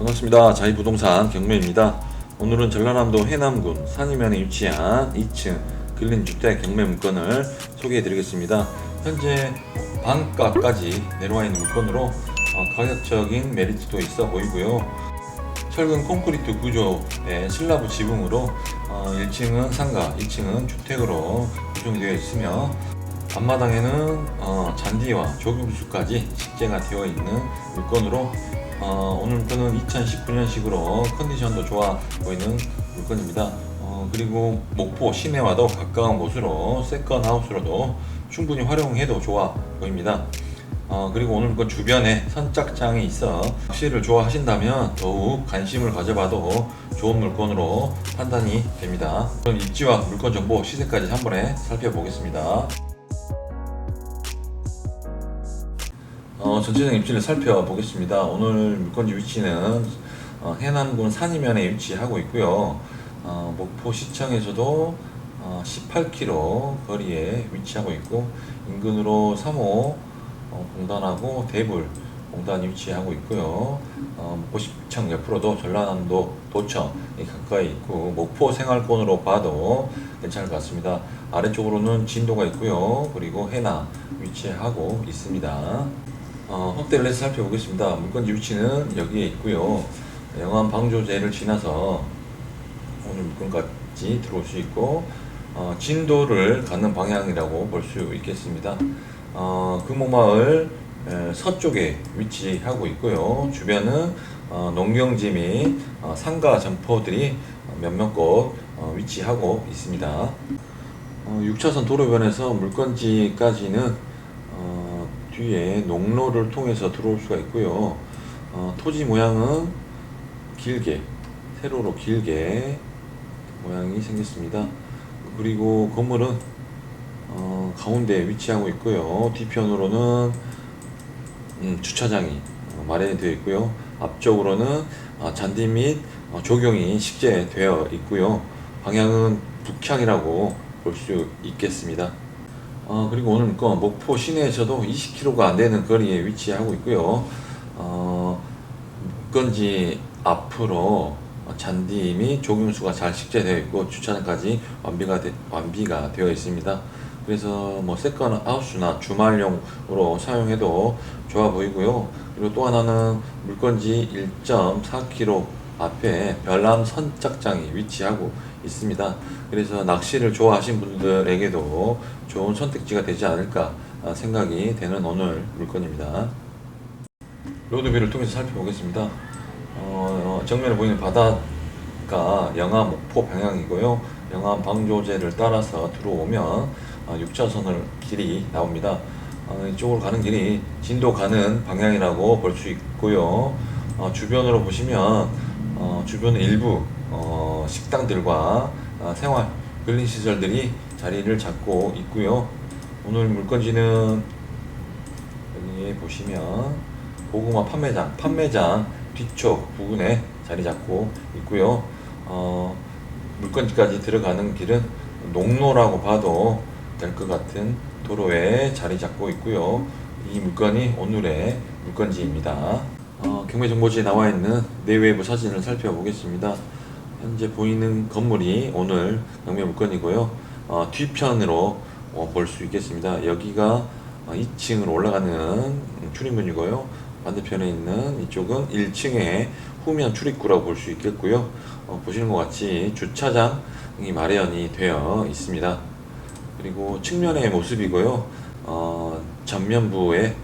반갑습니다. 자이부동산 경매입니다. 오늘은 전라남도 해남군 산이면에 위치한 2층 근린주택 경매 물건을 소개해 드리겠습니다. 현재 반가까지 내려와 있는 물건으로 어, 가격적인 메리트도 있어 보이고요. 철근 콘크리트 구조의 슬라브 지붕으로 어, 1층은 상가, 2층은 주택으로 구성이 되어 있으며 앞마당에는 어, 잔디와 조경수까지 식재가 되어 있는 물건으로 어, 오늘 물건은 2019년식으로 컨디션도 좋아 보이는 물건입니다. 어, 그리고 목포 시내와도 가까운 곳으로 세컨 하우스로도 충분히 활용해도 좋아 보입니다. 어, 그리고 오늘 그 주변에 선착장이 있어 낚시를 좋아하신다면 더욱 관심을 가져봐도 좋은 물건으로 판단이 됩니다. 그럼 입지와 물건 정보 시세까지 한 번에 살펴보겠습니다. 어, 전체적인 입지를 살펴보겠습니다. 오늘 물건지 위치는 어, 해남군 산이면에 위치하고 있고요. 어, 목포 시청에서도 어, 18km 거리에 위치하고 있고 인근으로 3호 어, 공단하고 대불 공단이 위치하고 있고요. 어, 목포시청 옆으로도 전라남도 도청이 가까이 있고 목포 생활권으로 봐도 괜찮을 것 같습니다. 아래쪽으로는 진도가 있고요. 그리고 해남 위치하고 있습니다. 어, 확대를 해서 살펴보겠습니다. 물건지 위치는 여기에 있고요. 영암 방조제를 지나서 오늘 물건까지 들어올 수 있고 어, 진도를 가는 방향이라고 볼 수 있겠습니다. 어, 금호마을 에, 서쪽에 위치하고 있고요. 주변은 어, 농경지 및 어, 상가 점포들이 어, 몇몇 곳 어, 위치하고 있습니다. 어, 6차선 도로변에서 물건지까지는 어, 뒤에 농로를 통해서 들어올 수가 있고요. 어, 토지 모양은 길게 세로로 길게 모양이 생겼습니다. 그리고 건물은 어, 가운데 위치하고 있고요. 뒤편으로는 음, 주차장이 어, 마련이 되어 있고요. 앞쪽으로는 어, 잔디 및 어, 조경이 식재되어 있고요. 방향은 북향이라고 볼 수 있겠습니다. 어, 그리고 오늘 거 목포 시내에서도 20km가 안 되는 거리에 위치하고 있고요. 어, 건지 앞으로 잔디 및 조경수가 잘 식재되어 있고 주차장까지 완비가 되, 완비가 되어 있습니다. 그래서 뭐 세컨 하우스나 주말용으로 사용해도 좋아 보이고요. 그리고 또 하나는 물건지 1.4km 앞에 별남 선착장이 위치하고 있습니다. 그래서 낚시를 좋아하신 분들에게도 좋은 선택지가 되지 않을까 생각이 되는 오늘 물건입니다. 로드뷰를 통해서 살펴보겠습니다. 어, 정면에 보이는 바다가 영암 목포 방향이고요. 영암 방조제를 따라서 들어오면 어, 6차선을 길이 나옵니다. 어, 이쪽으로 가는 길이 진도 가는 방향이라고 볼 수 있고요. 어, 주변으로 보시면 어, 주변의 일부 어, 식당들과 어, 생활 근린 시설들이 자리를 잡고 있고요. 오늘 물건지는 여기 보시면 고구마 판매장, 판매장 뒤쪽 부근에 자리 잡고 있고요. 어, 물건지까지 들어가는 길은 농로라고 봐도 될 것 같은 도로에 자리 잡고 있고요. 이 물건이 오늘의 물건지입니다. 어, 경매정보지에 나와 있는 내외부 사진을 살펴보겠습니다. 현재 보이는 건물이 오늘 경매 물건이고요. 어, 뒤편으로 어, 볼수 있겠습니다. 여기가 어, 2층으로 올라가는 출입문이고요. 반대편에 있는 이쪽은 1층의 후면 출입구라고 볼 수 있겠고요. 어, 보시는 것 같이 주차장이 마련이 되어 있습니다. 그리고 측면의 모습이고요. 어, 전면부의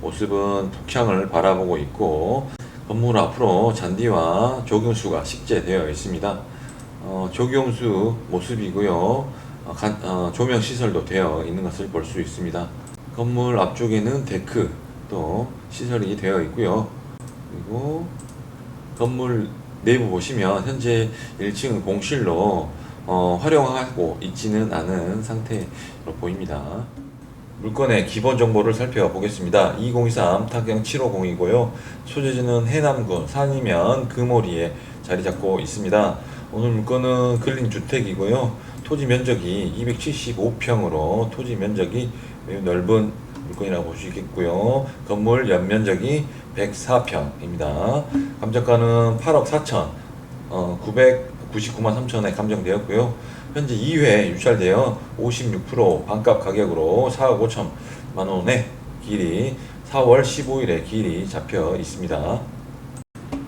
모습은 북향을 바라보고 있고 건물 앞으로 잔디와 조경수가 식재되어 있습니다. 어, 조경수 모습이고요. 어, 간- 어, 조명 시설도 되어 있는 것을 볼 수 있습니다. 건물 앞쪽에는 데크 또 시설이 되어 있고요. 그리고 건물 내부 보시면 현재 1층은 공실로 어, 활용하고 있지는 않은 상태로 보입니다. 물건의 기본 정보를 살펴보겠습니다. 2023 타경 750이고요. 소재지는 해남군 산이면 금오리에 자리 잡고 있습니다. 오늘 물건은 근린 주택이고요. 토지 면적이 275평으로 토지 면적이 매우 넓은 물건이라고 볼 수 있겠고요. 건물 연면적이 104평입니다. 감정가는 8억 4천, 어, 999만 3천에 감정되었고요. 현재 2회 유찰되어 56% 반값 가격으로 4억 5천만 원의 길이 4월 15일에 길이 잡혀 있습니다.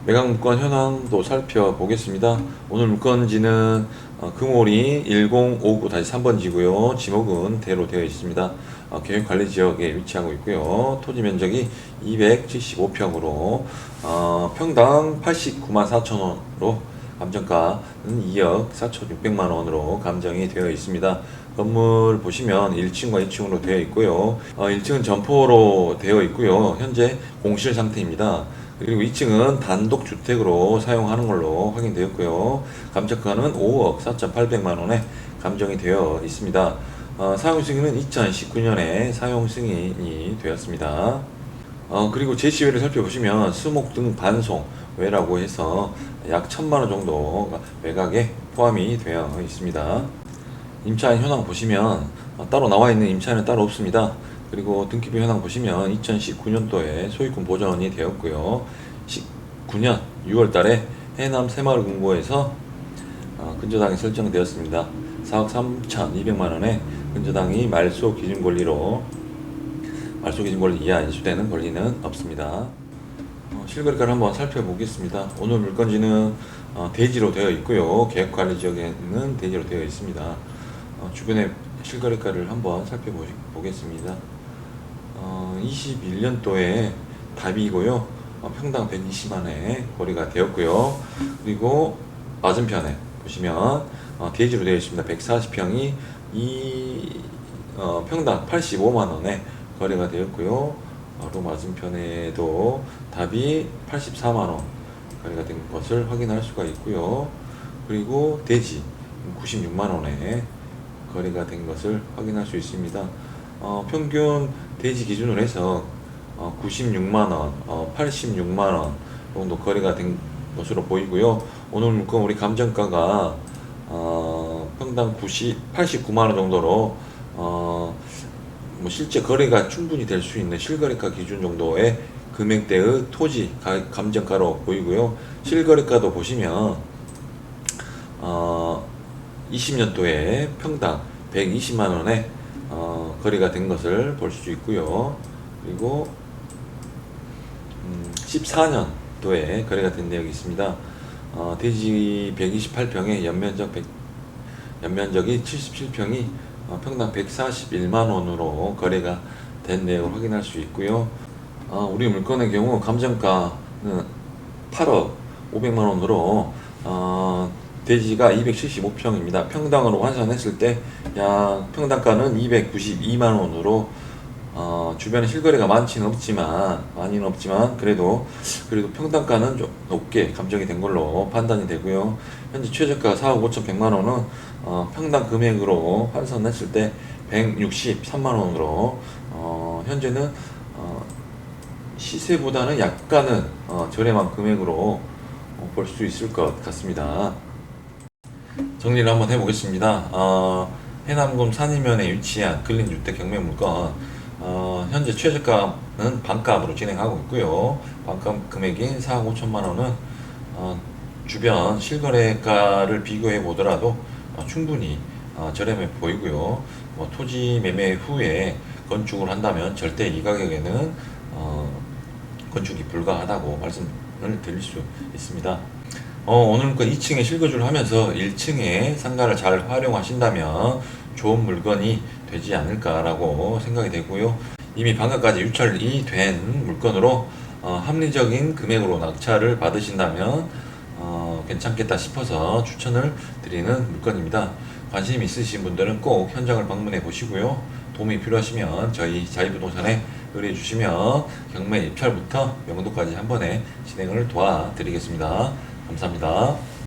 매각 물건 현황도 살펴보겠습니다. 오늘 물건지는 어, 금오리 1059-3번지고요. 지목은 대로 되어 있습니다. 어, 계획관리 지역에 위치하고 있고요. 토지 면적이 275평으로 어, 평당 89만 4천 원으로 감정가는 2억 4천 6백만 원으로 감정이 되어 있습니다. 건물 보시면 1층과 2층으로 되어 있고요. 어, 1층은 점포로 되어 있고요. 현재 공실 상태입니다. 그리고 2층은 단독 주택으로 사용하는 걸로 확인되었고요. 감정가는 5억 4,800만 원에 감정이 되어 있습니다. 어, 사용 승인은 2019년에 사용 승인이 되었습니다. 어, 그리고 제시외를 살펴보시면 수목 등 반송 외라고 해서 약 천만 원 정도 매각에 포함이 되어 있습니다. 임차인 현황 보시면 어, 따로 나와 있는 임차인은 따로 없습니다. 그리고 등기부 현황 보시면 2019년도에 소유권 보전이 되었고요. 19년 6월 달에 해남 새마을 금고에서 어, 근저당이 설정되었습니다. 4억 3,200만 원에 근저당이 말소 기준 권리로 말소 기준 권리 이하 인수되는 권리는 없습니다. 어, 실거래가를 한번 살펴보겠습니다. 오늘 물건지는 어, 대지로 되어 있고요. 계획관리 지역에는 대지로 되어 있습니다. 어, 주변의 실거래가를 한번 살펴보겠습니다. 어, 21년도에 답이고요. 어, 평당 120만에 거래가 되었고요. 그리고 맞은편에 보시면 어, 대지로 되어 있습니다. 140평이 이 어, 평당 85만 원에 거래가 되었고요. 바로 맞은편에도 답이 84만 원 거래가 된 것을 확인할 수가 있고요. 그리고 대지 96만 원에 거래가 된 것을 확인할 수 있습니다. 어, 평균 대지 기준으로 해서 어, 96만 원, 어, 86만 원 정도 거래가 된 것으로 보이고요. 오늘 물건 우리 감정가가 어, 평당 90, 89만 원 정도로 어, 뭐 실제 거래가 충분히 될 수 있는 실거래가 기준 정도의 금액대의 토지 가- 감정가로 보이고요. 실거래가도 보시면 어, 20년도에 평당 120만 원에 어, 거래가 된 것을 볼 수 있고요. 그리고 음, 14년도에 거래가 된 내역이 있습니다. 어, 대지 128평에 연면적 100, 연면적이 77평이 어, 평당 141만 원으로 거래가 된 내역을 확인할 수 있고요. 어, 우리 물건의 경우 감정가는 8억 500만 원으로 어, 대지가 275평입니다. 평당으로 환산했을 때 약 평당가는 292만 원으로 어, 주변에 실거래가 많지는 없지만 많이는 없지만 그래도 그래도 평당가는 좀 높게 감정이 된 걸로 판단이 되고요. 현재 최저가 4억 5천 100만 원은 어, 평당 금액으로 환산했을 때 163만 원으로 어, 현재는 어, 시세보다는 약간은 어, 저렴한 금액으로 어, 볼수 있을 것 같습니다. 정리를 한번 해보겠습니다. 어, 해남군 산이면에 위치한 근린주택 경매 물건 어, 현재 최저가는 반값으로 진행하고 있고요. 반값 금액인 4억 5천만 원은 어, 주변 실거래가를 비교해 보더라도 어, 충분히 어, 저렴해 보이고요. 뭐 토지 매매 후에 건축을 한다면 절대 이 가격에는 어, 건축이 불가하다고 말씀을 드릴 수 있습니다. 어, 오늘 그 2층에 실거주를 하면서 1층에 상가를 잘 활용하신다면 좋은 물건이 되지 않을까라고 생각이 되고요. 이미 방금까지 유찰이 된 물건으로 어, 합리적인 금액으로 낙찰을 받으신다면 어, 괜찮겠다 싶어서 추천을 드리는 물건입니다. 관심 있으신 분들은 꼭 현장을 방문해 보시고요. 도움이 필요하시면 저희 자이부동산에 의뢰해 주시면 경매 입찰부터 명도까지 한 번에 진행을 도와드리겠습니다. 감사합니다.